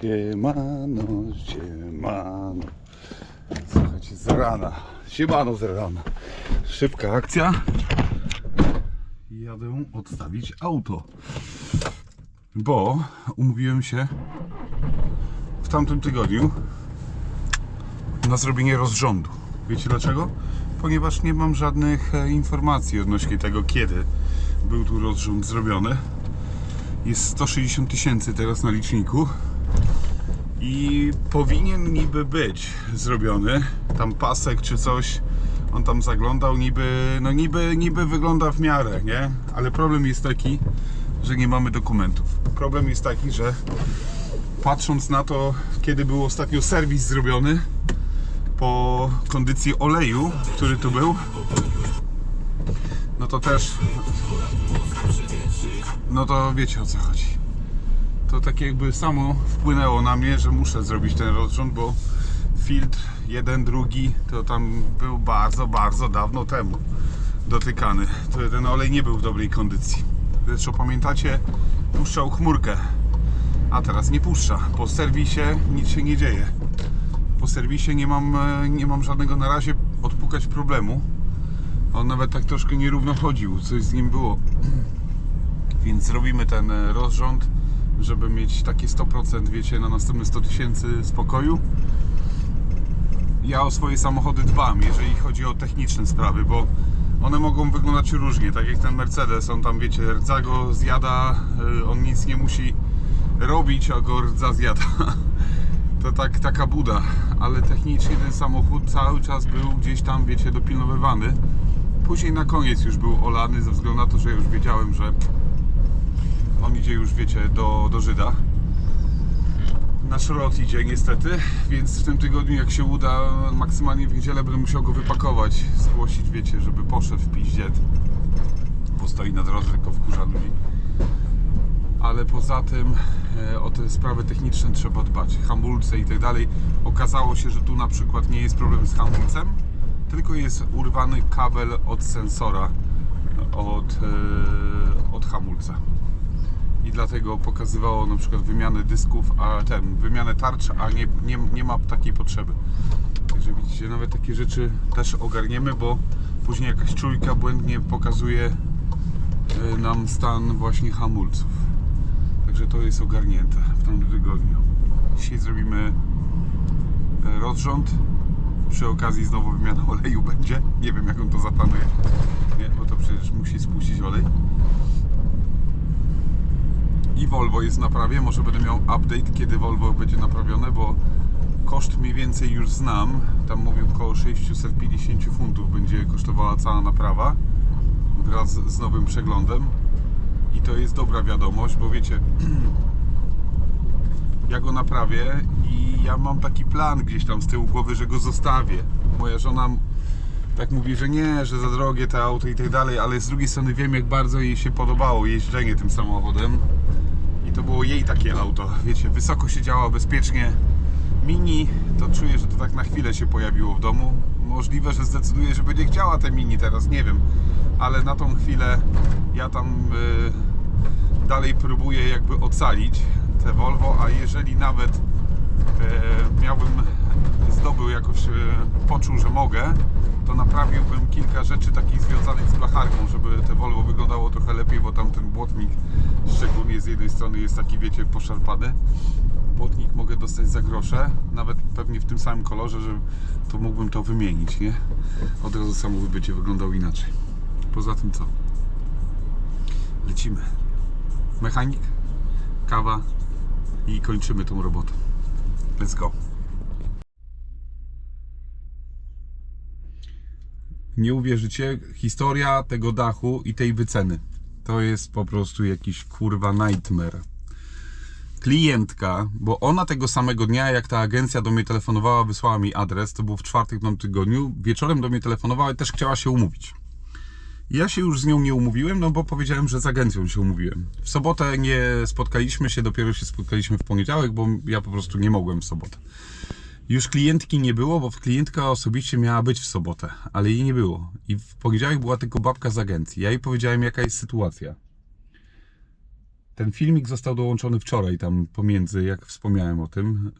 Siemano, siemano. Słuchajcie, z rana. Siemano z rana. Szybka akcja. Jadę odstawić auto. Bo umówiłem się w tamtym tygodniu na zrobienie rozrządu. Wiecie dlaczego? Ponieważ nie mam żadnych e, informacji odnośnie tego, kiedy był tu rozrząd zrobiony. Jest 160 tysięcy teraz na liczniku i powinien niby być zrobiony. Tam pasek czy coś, on tam zaglądał, niby, no niby, niby wygląda w miarę, nie? Ale problem jest taki, że nie mamy dokumentów. Problem jest taki, że patrząc na to, kiedy był ostatnio serwis zrobiony, po kondycji oleju, który tu był, no to też, no to wiecie o co chodzi. To tak jakby samo wpłynęło na mnie, że muszę zrobić ten rozrząd, bo filtr jeden, drugi, to tam był bardzo, bardzo dawno temu dotykany. To ten olej nie był w dobrej kondycji. Zresztą pamiętacie, puszczał chmurkę, a teraz nie puszcza. Po serwisie nic się nie dzieje po serwisie nie mam, e, nie mam żadnego na razie odpukać problemu. On nawet tak troszkę nierówno chodził, coś z nim było. Więc zrobimy ten e, rozrząd, żeby mieć takie 100%, wiecie, na następne 100 tysięcy spokoju. Ja o swoje samochody dbam, jeżeli chodzi o techniczne sprawy, bo one mogą wyglądać różnie, tak jak ten Mercedes, on tam wiecie, rdza go zjada, e, on nic nie musi robić, a go rdza zjada. to tak, taka buda, ale technicznie ten samochód cały czas był gdzieś tam, wiecie, dopilnowywany. Później na koniec już był olany ze względu na to, że już wiedziałem, że on idzie już, wiecie, do, do Żyda. Nasz rot idzie niestety, więc w tym tygodniu jak się uda, maksymalnie w niedzielę będę musiał go wypakować, zgłosić, wiecie, żeby poszedł w piździet. Bo stoi na drodze, tylko wkurza ludzi ale poza tym e, o te sprawy techniczne trzeba dbać, hamulce i tak dalej. Okazało się, że tu na przykład nie jest problem z hamulcem, tylko jest urwany kabel od sensora od, e, od hamulca. I dlatego pokazywało na przykład wymianę dysków, a ten, wymianę tarcz, a nie, nie, nie ma takiej potrzeby. Także widzicie, nawet takie rzeczy też ogarniemy, bo później jakaś czujka błędnie pokazuje e, nam stan właśnie hamulców. Także to jest ogarnięte w tym tygodniu. Dzisiaj zrobimy e, rozrząd. Przy okazji znowu wymiana oleju będzie. Nie wiem jak on to zaplanuje. Nie, bo to przecież musi spuścić olej. I Volvo jest w naprawie. Może będę miał update kiedy Volvo będzie naprawione, bo koszt mniej więcej już znam. Tam mówią około 650 funtów będzie kosztowała cała naprawa wraz z nowym przeglądem. I to jest dobra wiadomość, bo wiecie, ja go naprawię i ja mam taki plan gdzieś tam z tyłu głowy, że go zostawię. Moja żona tak mówi, że nie, że za drogie te auto i tak dalej, ale z drugiej strony wiem, jak bardzo jej się podobało jeżdżenie tym samochodem. I to było jej takie auto, wiecie, wysoko siedziała bezpiecznie. Mini, to czuję, że to tak na chwilę się pojawiło w domu. Możliwe, że zdecyduje, że będzie chciała te Mini teraz, nie wiem. Ale na tą chwilę ja tam y, dalej próbuję jakby ocalić te Volvo, a jeżeli nawet miałbym zdobył jakoś, y, poczuł, że mogę, to naprawiłbym kilka rzeczy takich związanych z blacharką, żeby te Volvo wyglądało trochę lepiej, bo tam ten błotnik szczególnie z jednej strony jest taki, wiecie, poszarpany. Błotnik mogę dostać za grosze, nawet pewnie w tym samym kolorze, że to mógłbym to wymienić, nie? Od razu samochód będzie wyglądał inaczej. Poza tym co? Lecimy. Mechanik, kawa i kończymy tą robotę. Let's go. Nie uwierzycie, historia tego dachu i tej wyceny. To jest po prostu jakiś kurwa nightmare. Klientka, bo ona tego samego dnia, jak ta agencja do mnie telefonowała, wysłała mi adres, to był w czwartek w tym tygodniu, wieczorem do mnie telefonowała i też chciała się umówić. Ja się już z nią nie umówiłem, no bo powiedziałem, że z agencją się umówiłem. W sobotę nie spotkaliśmy się, dopiero się spotkaliśmy w poniedziałek, bo ja po prostu nie mogłem w sobotę. Już klientki nie było, bo klientka osobiście miała być w sobotę, ale jej nie było. I w poniedziałek była tylko babka z agencji. Ja jej powiedziałem, jaka jest sytuacja. ten filmik został dołączony wczoraj tam pomiędzy, jak wspomniałem o tym,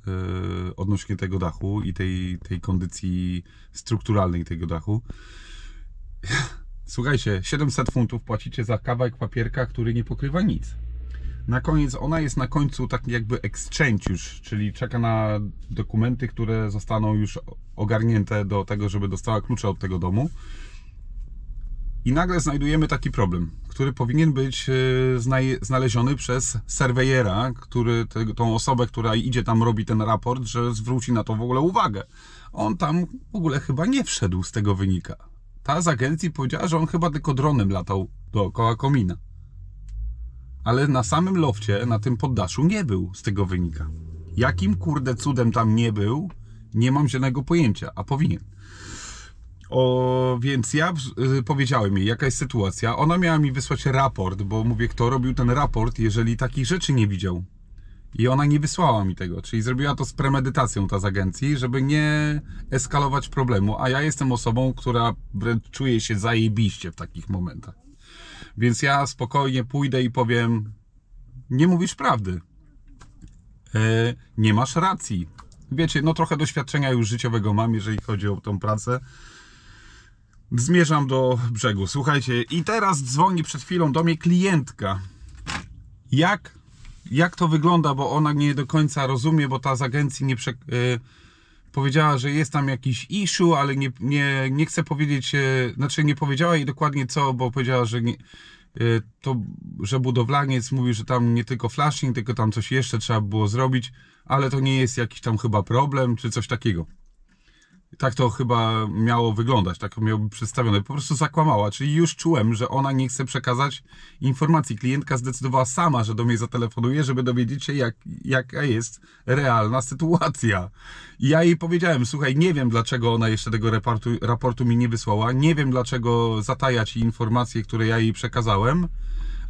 yy, odnośnie tego dachu i tej, tej kondycji strukturalnej tego dachu. Słuchajcie, 700 funtów płacicie za kawałek papierka, który nie pokrywa nic. Na koniec, ona jest na końcu taki jakby exchange już, czyli czeka na dokumenty, które zostaną już ogarnięte do tego, żeby dostała klucze od tego domu. I nagle znajdujemy taki problem, który powinien być e, znaleziony przez surveyora, który tą osobę, która idzie tam, robi ten raport, że zwróci na to w ogóle uwagę. On tam w ogóle chyba nie wszedł z tego wynika. Ta z agencji powiedziała, że on chyba tylko dronem latał dookoła komina. Ale na samym lofcie, na tym poddaszu nie był, z tego wynika. Jakim kurde cudem tam nie był, nie mam zielonego pojęcia, a powinien. O, więc ja y, powiedziałem jej, jaka jest sytuacja. Ona miała mi wysłać raport, bo mówię, kto robił ten raport, jeżeli takich rzeczy nie widział. I ona nie wysłała mi tego, czyli zrobiła to z premedytacją ta z agencji, żeby nie eskalować problemu, a ja jestem osobą, która wręcz czuje się zajebiście w takich momentach. Więc ja spokojnie pójdę i powiem, nie mówisz prawdy. E, nie masz racji. Wiecie, no trochę doświadczenia już życiowego mam, jeżeli chodzi o tą pracę. Zmierzam do brzegu. Słuchajcie, i teraz dzwoni przed chwilą do mnie klientka. Jak, jak to wygląda, bo ona nie do końca rozumie, bo ta z agencji nie prze, y, powiedziała, że jest tam jakiś issue, ale nie, nie, nie chce powiedzieć, y, znaczy nie powiedziała jej dokładnie co, bo powiedziała, że nie, y, to, że budowlaniec mówi, że tam nie tylko flashing, tylko tam coś jeszcze trzeba było zrobić, ale to nie jest jakiś tam chyba problem, czy coś takiego. Tak to chyba miało wyglądać, tak miało przedstawione. Po prostu zakłamała, czyli już czułem, że ona nie chce przekazać informacji. Klientka zdecydowała sama, że do mnie zatelefonuje, żeby dowiedzieć się, jak, jaka jest realna sytuacja. I ja jej powiedziałem, słuchaj, nie wiem dlaczego ona jeszcze tego raportu, raportu mi nie wysłała, nie wiem dlaczego zataja ci informacje, które ja jej przekazałem,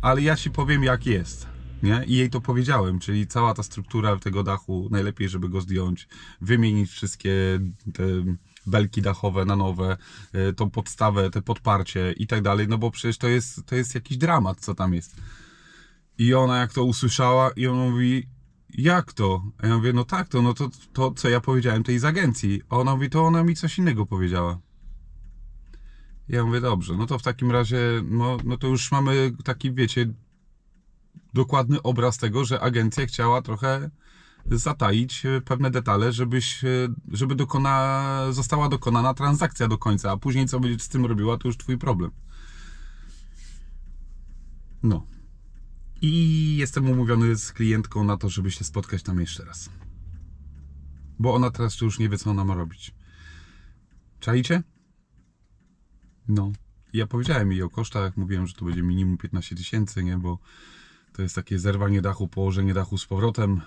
ale ja ci powiem, jak jest. Nie? I jej to powiedziałem, czyli cała ta struktura tego dachu, najlepiej, żeby go zdjąć, wymienić wszystkie te belki dachowe na nowe, y, tą podstawę, te podparcie i tak dalej, no bo przecież to jest, to jest jakiś dramat, co tam jest. I ona jak to usłyszała i ona mówi, jak to? A ja mówię, no tak, to, no to, to co ja powiedziałem tej z agencji. A ona mówi, to ona mi coś innego powiedziała. Ja mówię, dobrze, no to w takim razie, no, no to już mamy taki, wiecie, dokładny obraz tego, że agencja chciała trochę zataić e, pewne detale, żebyś, e, żeby dokona, została dokonana transakcja do końca, a później co będziesz z tym robiła, to już twój problem. No. I jestem umówiony z klientką na to, żeby się spotkać tam jeszcze raz. Bo ona teraz już nie wie, co ona ma robić. Czajcie? No. Ja powiedziałem jej o kosztach, mówiłem, że to będzie minimum 15 tysięcy, nie? Bo to jest takie zerwanie dachu, położenie dachu z powrotem,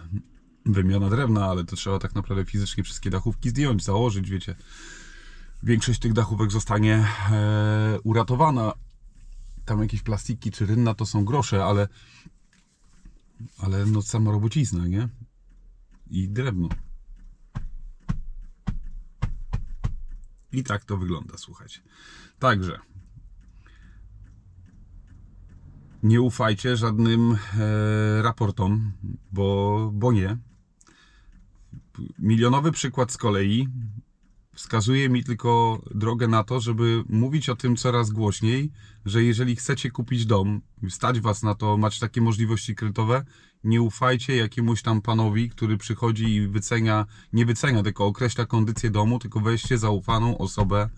wymiana drewna, ale to trzeba tak naprawdę fizycznie wszystkie dachówki zdjąć, założyć, wiecie. Większość tych dachówek zostanie e, uratowana. Tam jakieś plastiki czy rynna to są grosze, ale ale no sama robocizna, nie? I drewno. I tak to wygląda, słuchajcie. Także nie ufajcie żadnym e, raportom, bo, bo nie. Milionowy przykład z kolei wskazuje mi tylko drogę na to, żeby mówić o tym coraz głośniej, że jeżeli chcecie kupić dom, stać was na to, macie takie możliwości kredytowe, nie ufajcie jakiemuś tam panowi, który przychodzi i wycenia, nie wycenia, tylko określa kondycję domu, tylko weźcie zaufaną osobę,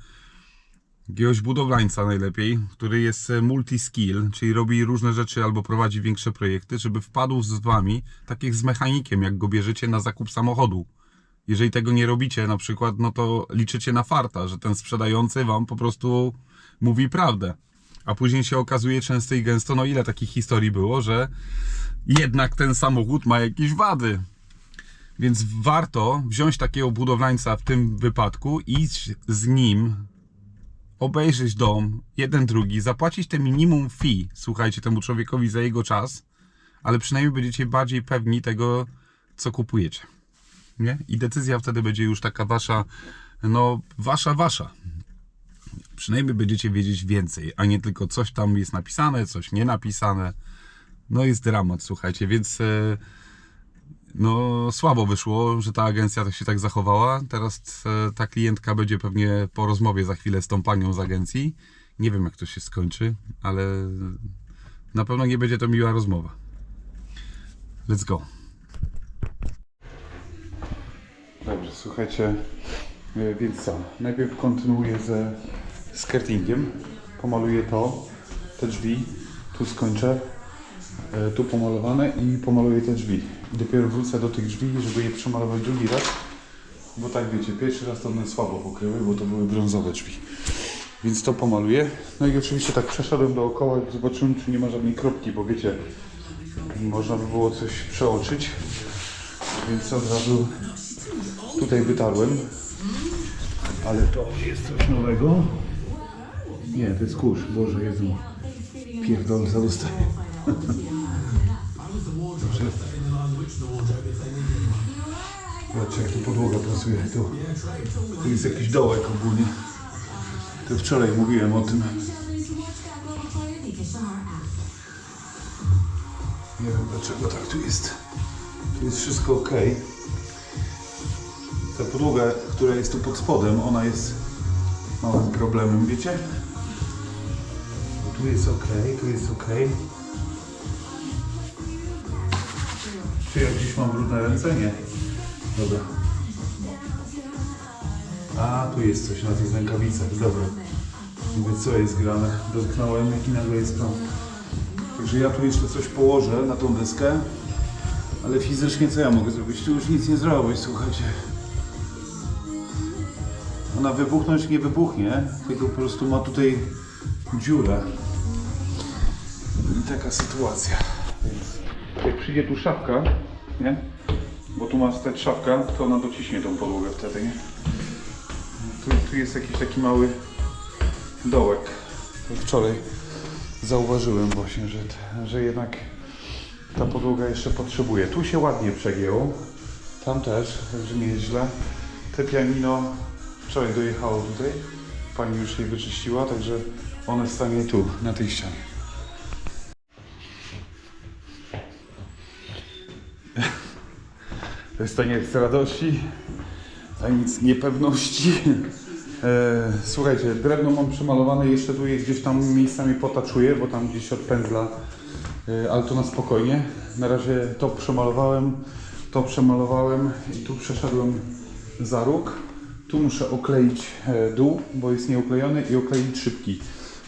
jakiegoś budowlańca najlepiej, który jest e, multi-skill, czyli robi różne rzeczy albo prowadzi większe projekty, żeby wpadł z wami, tak jak z mechanikiem, jak go bierzecie na zakup samochodu. Jeżeli tego nie robicie na przykład, no to liczycie na farta, że ten sprzedający wam po prostu mówi prawdę. A później się okazuje często i gęsto, no ile takich historii było, że jednak ten samochód ma jakieś wady. Więc warto wziąć takiego budowlańca w tym wypadku, iść z nim obejrzeć dom, jeden, drugi, zapłacić te minimum fee, słuchajcie, temu człowiekowi za jego czas, ale przynajmniej będziecie bardziej pewni tego, co kupujecie. Nie? I decyzja wtedy będzie już taka wasza, no, wasza, wasza. Przynajmniej będziecie wiedzieć więcej, a nie tylko coś tam jest napisane, coś nie napisane. No jest dramat, słuchajcie, więc e, no słabo wyszło, że ta agencja tak się tak zachowała. Teraz e, ta klientka będzie pewnie po rozmowie za chwilę z tą panią z agencji. Nie wiem jak to się skończy, ale na pewno nie będzie to miła rozmowa. Let's go. Dobrze, słuchajcie, e, więc co? Najpierw kontynuuję ze skirtingiem. Pomaluję to, te drzwi, tu skończę, tu pomalowane i pomaluję te drzwi. Dopiero wrócę do tych drzwi, żeby je przemalować drugi raz. Bo tak wiecie, pierwszy raz to one słabo pokryły, bo to były brązowe drzwi. Więc to pomaluję. No i oczywiście tak przeszedłem dookoła i zobaczyłem, czy nie ma żadnej kropki, bo wiecie, można by było coś przeoczyć. Więc od razu tutaj wytarłem. Ale to jest coś nowego. Nie, to jest kurz. Boże Jezu. Pierdolca dostaję. Zobaczcie jak tu podłoga pracuje. Tu, tu jest jakiś dołek ogólnie. To wczoraj mówiłem o tym. Nie wiem dlaczego tak tu jest. Tu jest wszystko ok. Ta podłoga, która jest tu pod spodem, ona jest małym problemem, wiecie? Tu jest ok, tu jest ok. Czy ja gdzieś mam brudne ręce? Nie. Dobra. A, tu jest coś na tych rękawicach, dobra. Mówię, co jest grane? Dotknąłem i nagle jest tam. Także ja tu jeszcze coś położę na tą deskę. Ale fizycznie co ja mogę zrobić? Tu już nic nie zrobić, słuchajcie. Ona wybuchnąć nie wybuchnie, tylko po prostu ma tutaj dziurę. I taka sytuacja. Jak przyjdzie tu szafka, nie? Bo tu ma stać szafka, to ona dociśnie tą podłogę wtedy, nie? Tu, tu jest jakiś taki mały dołek. Wczoraj zauważyłem właśnie, że, że jednak ta podłoga jeszcze potrzebuje. Tu się ładnie przegięło, tam też, także nie jest źle. Te pianino wczoraj dojechało tutaj, pani już je wyczyściła, także one stanie tu, na tej ścianie. To jest taniec radości, taniec niepewności. E, słuchajcie, drewno mam przemalowane, jeszcze tu je gdzieś tam miejscami potaczuję, bo tam gdzieś od pędzla, e, ale to na spokojnie. Na razie to przemalowałem, to przemalowałem i tu przeszedłem za róg. Tu muszę okleić e, dół, bo jest nieuklejony i okleić szybki.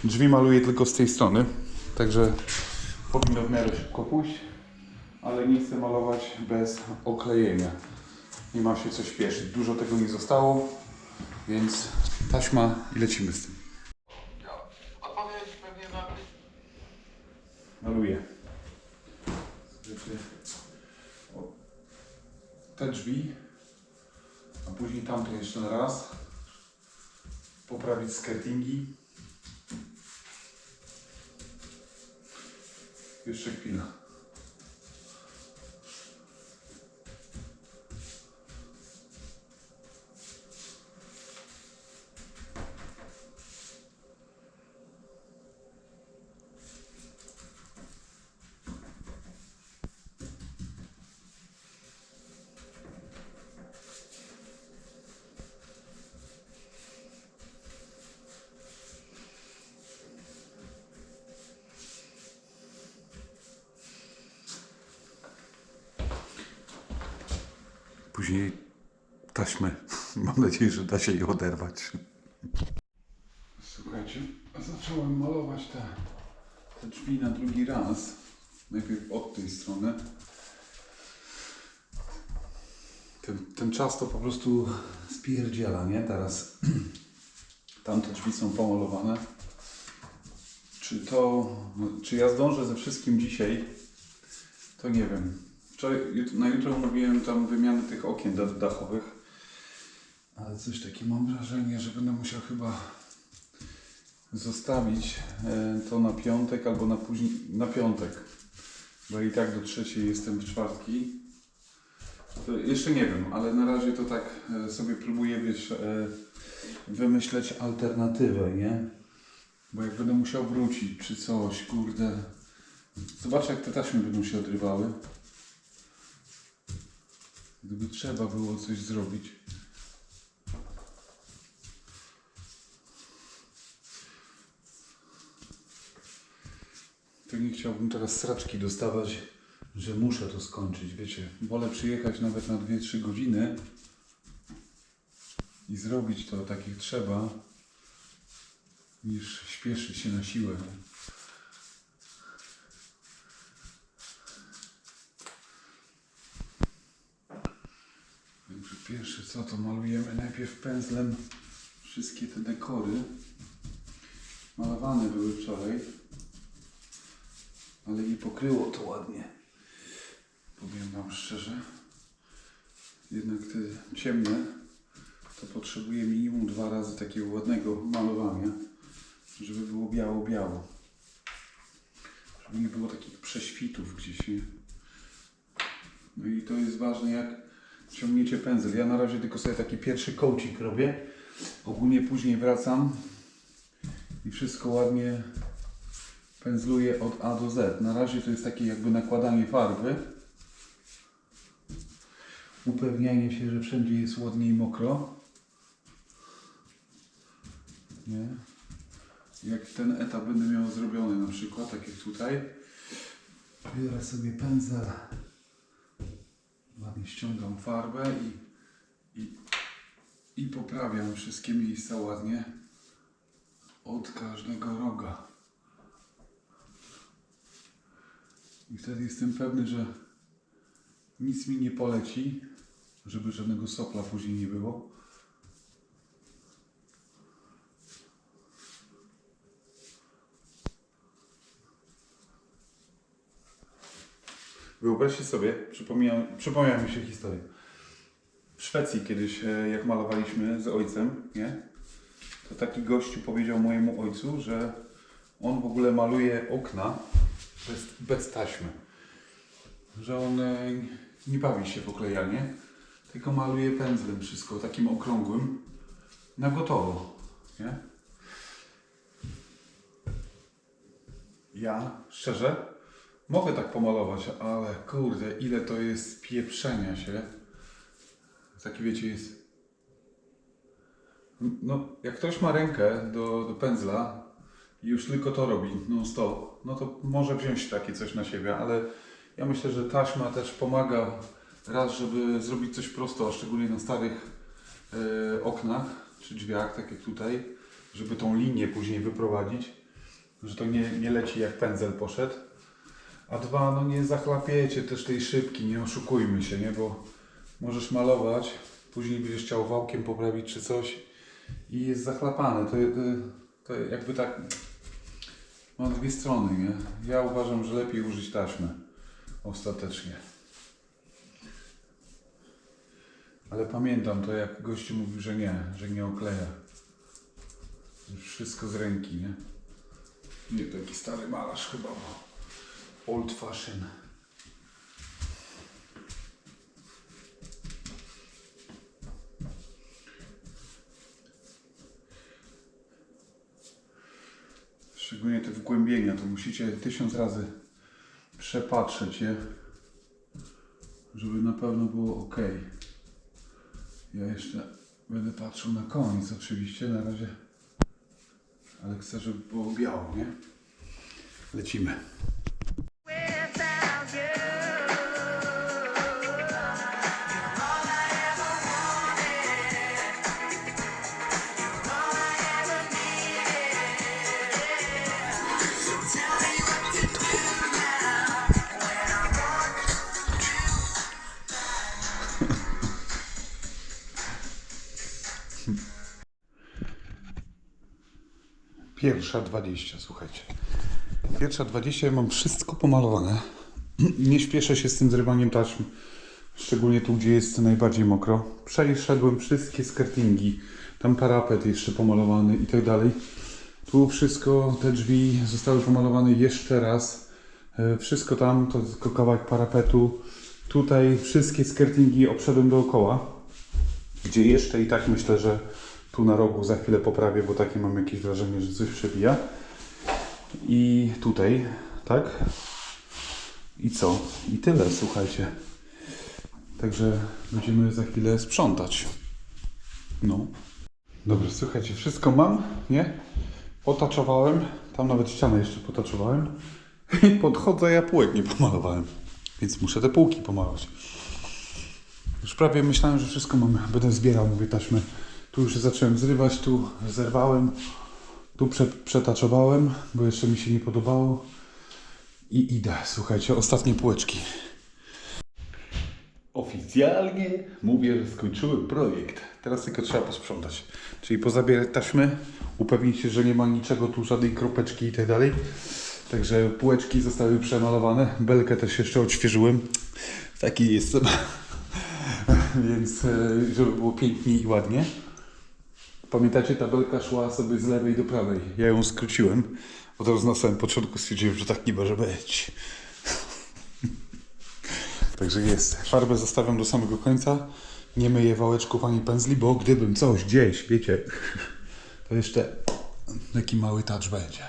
Drzwi maluję tylko z tej strony, także powinno w miarę szybko pójść, ale nie chcę malować bez oklejenia. Nie ma się co śpieszyć. Dużo tego nie zostało, więc taśma i lecimy z tym. Odpowiedź pewnie na Maluję. Te drzwi, a później tamte jeszcze raz. Poprawić skirtingi. Jeszcze chwila. Mam nadzieję, że da się je oderwać. Słuchajcie, zacząłem malować te, te drzwi na drugi raz. Najpierw od tej strony. Ten, ten czas to po prostu spierdziela, nie? Teraz tamte drzwi są pomalowane. Czy to, czy ja zdążę ze wszystkim dzisiaj? To nie wiem. Na jutro mówiłem tam wymiany tych okien da- dachowych. Ale coś takie mam wrażenie, że będę musiał chyba zostawić e, to na piątek albo na później, na piątek. Bo i tak do trzeciej jestem w czwartki. To jeszcze nie wiem, ale na razie to tak e, sobie próbuję wiesz, e, wymyśleć alternatywę, nie? Bo jak będę musiał wrócić czy coś, kurde, Zobacz jak te taśmy będą się odrywały. Gdyby trzeba było coś zrobić. Nie chciałbym teraz sraczki dostawać, że muszę to skończyć, wiecie. Wolę przyjechać nawet na 2-3 godziny i zrobić to tak jak trzeba, niż śpieszyć się na siłę. Pierwsze co to malujemy najpierw pędzlem wszystkie te dekory. Malowane były wczoraj, ale nie pokryło to ładnie. Powiem Wam szczerze. Jednak te ciemne to potrzebuje minimum dwa razy takiego ładnego malowania, żeby było biało-biało. Żeby nie było takich prześwitów gdzieś, nie? No i to jest ważne, jak ciągniecie pędzel. Ja na razie tylko sobie taki pierwszy coaching robię. Ogólnie później wracam i wszystko ładnie pędzluję od A do Z. Na razie to jest takie jakby nakładanie farby. Upewnianie się, że wszędzie jest ładnie i mokro. Nie? Jak ten etap będę miał zrobiony na przykład, tak jak tutaj. Biorę sobie pędzel ładnie ściągam farbę i, i, i poprawiam wszystkie miejsca ładnie od każdego roga. I wtedy jestem pewny, że nic mi nie poleci, żeby żadnego sopla później nie było. Wyobraźcie sobie, przypomniała, mi się historia. W Szwecji kiedyś, e, jak malowaliśmy z ojcem, nie? To taki gościu powiedział mojemu ojcu, że on w ogóle maluje okna bez, bez taśmy. Że on e, nie bawi się w oklejanie, tylko maluje pędzlem wszystko, takim okrągłym, na gotowo, nie? Ja, szczerze, mogę tak pomalować, ale kurde, ile to jest pieprzenia się. Taki wiecie, jest... No, jak ktoś ma rękę do, do pędzla już tylko to robi non stop, no to może wziąć takie coś na siebie, ale ja myślę, że taśma też pomaga raz, żeby zrobić coś prosto, a szczególnie na starych e, oknach czy drzwiach, tak jak tutaj, żeby tą linię później wyprowadzić, że to nie, nie leci jak pędzel poszedł. A dwa, no nie zachlapiecie też tej szybki, nie oszukujmy się, nie? Bo możesz malować, później będziesz chciał wałkiem poprawić czy coś i jest zachlapane. To, to, to jakby tak ma dwie strony, nie? Ja uważam, że lepiej użyć taśmy ostatecznie. Ale pamiętam to, jak gościu mówił, że nie, że nie okleja. Wszystko z ręki, nie? Nie, taki stary malarz chyba, old fashion. Szczególnie te wgłębienia, to musicie tysiąc razy przepatrzeć je, żeby na pewno było ok. Ja jeszcze będę patrzył na koniec oczywiście, na razie, ale chcę, żeby było biało, nie? Lecimy. Pierwsza 20, słuchajcie. Pierwsza 20 ja mam wszystko pomalowane. Nie śpieszę się z tym zrywaniem taśm. Szczególnie tu, gdzie jest najbardziej mokro. Przeszedłem wszystkie skirtingi. Tam parapet jeszcze pomalowany i tak dalej. Tu wszystko, te drzwi zostały pomalowane jeszcze raz. E, Wszystko tam, to tylko kawałek parapetu. Tutaj wszystkie skirtingi obszedłem dookoła. Gdzie jeszcze i tak myślę, że tu na rogu za chwilę poprawię, bo takie mam jakieś wrażenie, że coś przebija. I tutaj, tak? I co? I tyle, słuchajcie. Także będziemy za chwilę sprzątać. No. Dobrze, słuchajcie, wszystko mam, nie? Potaczowałem, tam nawet ścianę jeszcze potaczowałem. I podchodzę, ja półek nie pomalowałem. Więc muszę te półki pomalować. Już prawie myślałem, że wszystko mam. Będę zbierał, mówię, taśmy. Tu już zacząłem zrywać, tu zerwałem. Tu prze, przetaczowałem, bo jeszcze mi się nie podobało. I idę, słuchajcie, ostatnie półeczki. Oficjalnie mówię, że skończyłem projekt. Teraz tylko trzeba posprzątać. Czyli pozabierać taśmy, upewnić się, że nie ma niczego tu, żadnej kropeczki i tak dalej. Także półeczki zostały przemalowane. Belkę też jeszcze odświeżyłem. Taki jestem. Więc e, żeby było pięknie i ładnie. Pamiętacie, ta belka szła sobie z lewej do prawej. Ja ją skróciłem, bo teraz na samym początku stwierdziłem, że tak nie może być. Także jest. Farbę zostawiam do samego końca. Nie myję wałeczków ani pędzli, bo gdybym coś gdzieś, wiecie, to jeszcze taki mały touch będzie.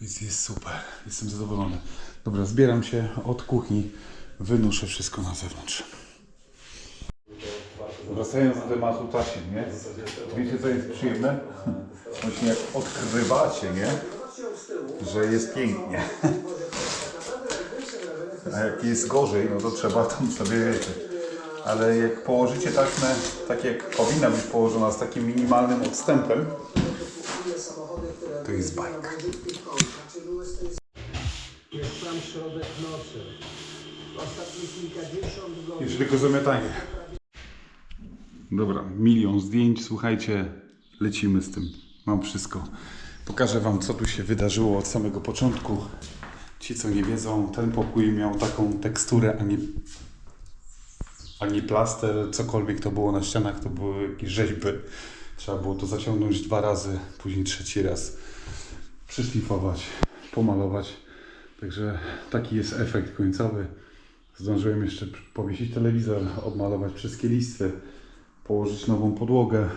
Więc jest super. Jestem zadowolony. Dobra, zbieram się od kuchni. Wynoszę wszystko na zewnątrz. Wracając do tematu tasiem, nie? Wiecie co jest przyjemne? Właśnie jak odkrywacie, nie? Że jest pięknie. A jak jest gorzej, no to trzeba tam sobie wiecie. Ale jak położycie taśmę tak jak powinna być położona z takim minimalnym odstępem, to jest bajka. Jest sam środek nocy. Ostatnie kilkadziesiąt godzin. Jeszcze tylko zamiatanie. Dobra, milion zdjęć, słuchajcie, lecimy z tym. Mam wszystko. Pokażę Wam, co tu się wydarzyło od samego początku. Ci, co nie wiedzą, ten pokój miał taką teksturę, a nie, a nie plaster, cokolwiek to było na ścianach, to były jakieś rzeźby. Trzeba było to zaciągnąć dwa razy, później trzeci raz przyszlifować, pomalować. Także taki jest efekt końcowy. Zdążyłem jeszcze powiesić telewizor, obmalować wszystkie listwy, położyć nową podłogę,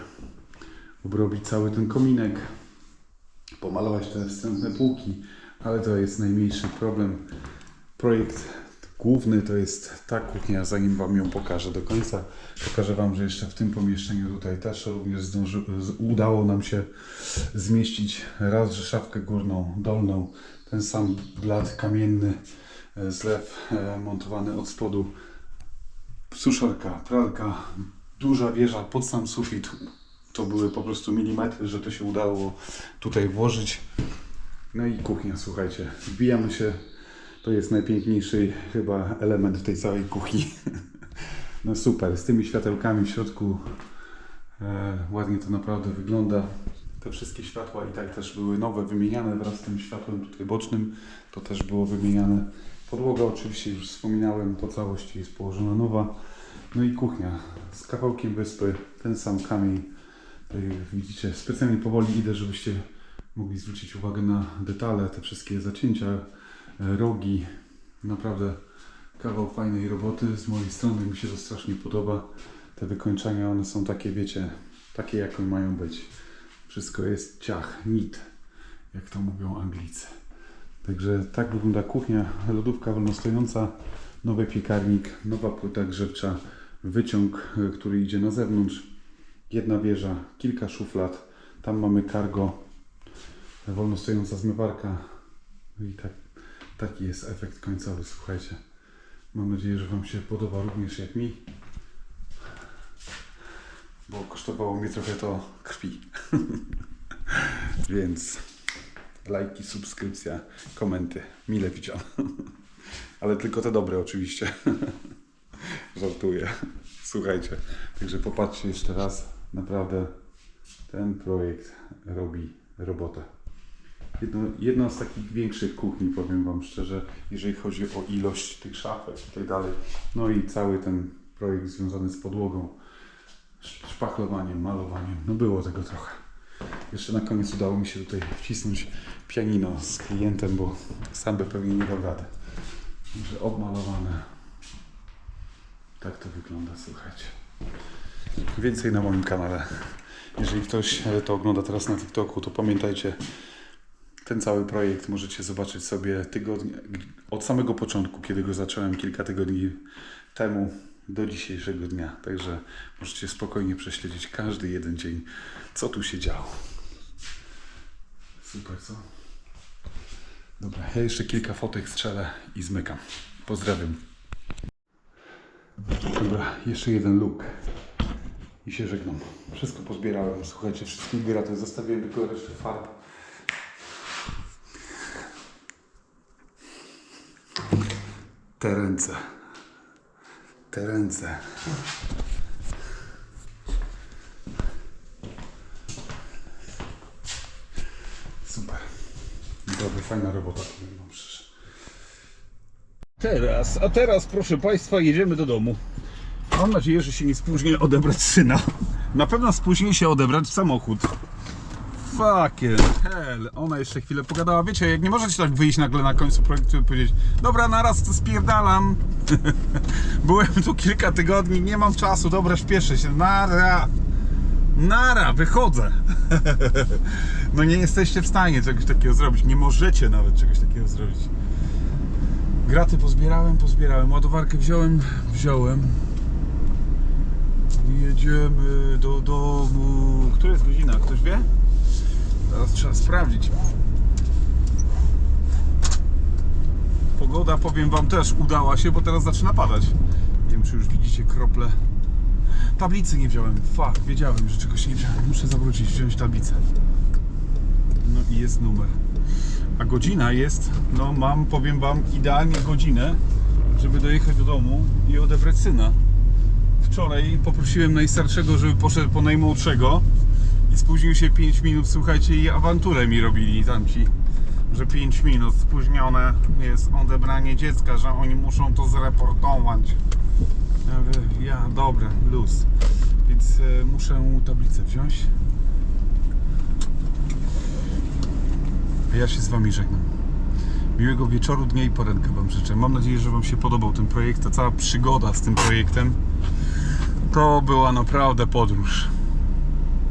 obrobić cały ten kominek, pomalować te wstępne półki, ale to jest najmniejszy problem. Projekt główny to jest ta kuchnia, zanim Wam ją pokażę do końca. Pokażę Wam, że jeszcze w tym pomieszczeniu tutaj też również zdąży, udało nam się zmieścić raz, że szafkę górną, dolną, ten sam blat kamienny, e, zlew e, montowany od spodu, suszarka, pralka, duża wieża pod sam sufit. To były po prostu milimetry, że to się udało tutaj włożyć. No i kuchnia, słuchajcie, wbijamy się. To jest najpiękniejszy chyba element tej całej kuchni. No super, z tymi światełkami w środku. E, ładnie to naprawdę wygląda. Te wszystkie światła i tak też były nowe, wymieniane wraz z tym światłem tutaj bocznym. To też było wymieniane. Podłoga oczywiście już wspominałem, po całości jest położona nowa. No i kuchnia z kawałkiem wyspy, ten sam kamień. Tutaj widzicie, specjalnie powoli idę, żebyście mogli zwrócić uwagę na detale, te wszystkie zacięcia, e, rogi. Naprawdę kawał fajnej roboty. Z mojej strony mi się to strasznie podoba. Te wykończenia, one są takie, wiecie, takie jakie mają być. Wszystko jest ciach, nit, jak to mówią Anglicy. Także tak wygląda kuchnia, lodówka wolnostojąca, nowy piekarnik, nowa płyta grzewcza, wyciąg, y, który idzie na zewnątrz, jedna wieża, kilka szuflad, tam mamy cargo, wolnostojąca zmywarka No i tak, taki jest efekt końcowy, słuchajcie. Mam nadzieję, że Wam się podoba również jak mi, bo kosztowało mnie trochę to krwi. Więc lajki, subskrypcja, komenty, mile widziane. Ale tylko te dobre oczywiście. Żartuję. Słuchajcie, także popatrzcie jeszcze raz. Naprawdę ten projekt robi robotę. Jedno, jedna z takich większych kuchni, powiem Wam szczerze, jeżeli chodzi o ilość tych szafek i tak dalej. No i cały ten projekt związany z podłogą, sz- szpachlowaniem, malowaniem. No było tego trochę. Jeszcze na koniec udało mi się tutaj wcisnąć pianino z klientem, bo sam by pewnie nie dał rady. Także obmalowane. Tak to wygląda, słuchajcie. Więcej na moim kanale. Jeżeli ktoś e, to ogląda teraz na TikToku, to pamiętajcie, Ten cały projekt możecie zobaczyć sobie tygodnie, od samego początku, kiedy go zacząłem kilka tygodni temu do dzisiejszego dnia. Także możecie spokojnie prześledzić każdy jeden dzień, co tu się działo. Super, co? Dobra, ja jeszcze kilka fotek strzelę i zmykam. Pozdrawiam. Dobra, jeszcze jeden look. I się żegnam. Wszystko pozbierałem. Słuchajcie, wszystkie graty. Zostawiłem tylko resztę farb. Te ręce. Te ręce. Super. Dobra, fajna robota. Teraz, a teraz proszę Państwa, jedziemy do domu. Mam nadzieję, że się nie spóźnię odebrać syna. Na pewno spóźni się odebrać samochód. Fucking hell. Ona jeszcze chwilę pogadała. Wiecie, jak nie możecie tak wyjść nagle na końcu projektu i powiedzieć Dobra, naraz to spierdalam. Byłem tu kilka tygodni, nie mam czasu, dobra, śpieszę się. Nara. Nara, wychodzę. No nie jesteście w stanie czegoś takiego zrobić. Nie możecie nawet czegoś takiego zrobić. Graty pozbierałem, pozbierałem. Ładowarkę wziąłem, wziąłem. Jedziemy do domu. Która jest godzina? Ktoś wie? Teraz trzeba sprawdzić. Pogoda, powiem Wam, też udała się, bo teraz zaczyna padać. Nie wiem, czy już widzicie krople. Tablicy nie wziąłem. Fuck, wiedziałem, że czegoś nie wziąłem. Muszę zawrócić, wziąć tablicę. No i jest numer. A godzina jest, no mam, powiem Wam, idealnie godzinę, żeby dojechać do domu i odebrać syna. Wczoraj poprosiłem najstarszego, żeby poszedł po najmłodszego i spóźnił się 5 minut, słuchajcie, i awanturę mi robili tamci, że 5 minut spóźnione jest odebranie dziecka, że oni muszą to zreportować. Ja ja, dobra, luz. Więc e, muszę tablicę wziąć. Ja się z Wami żegnam. Miłego wieczoru, dnia i poranka Wam życzę. Mam nadzieję, że Wam się podobał ten projekt, ta cała przygoda z tym projektem. To była naprawdę podróż.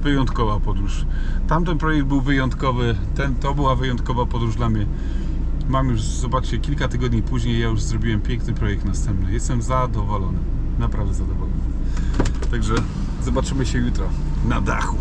Wyjątkowa podróż. Tamten projekt był wyjątkowy, ten, to była wyjątkowa podróż dla mnie. Mam już, zobaczcie, kilka tygodni później ja już zrobiłem piękny projekt następny. Jestem zadowolony. Naprawdę zadowolony. Także zobaczymy się jutro na dachu.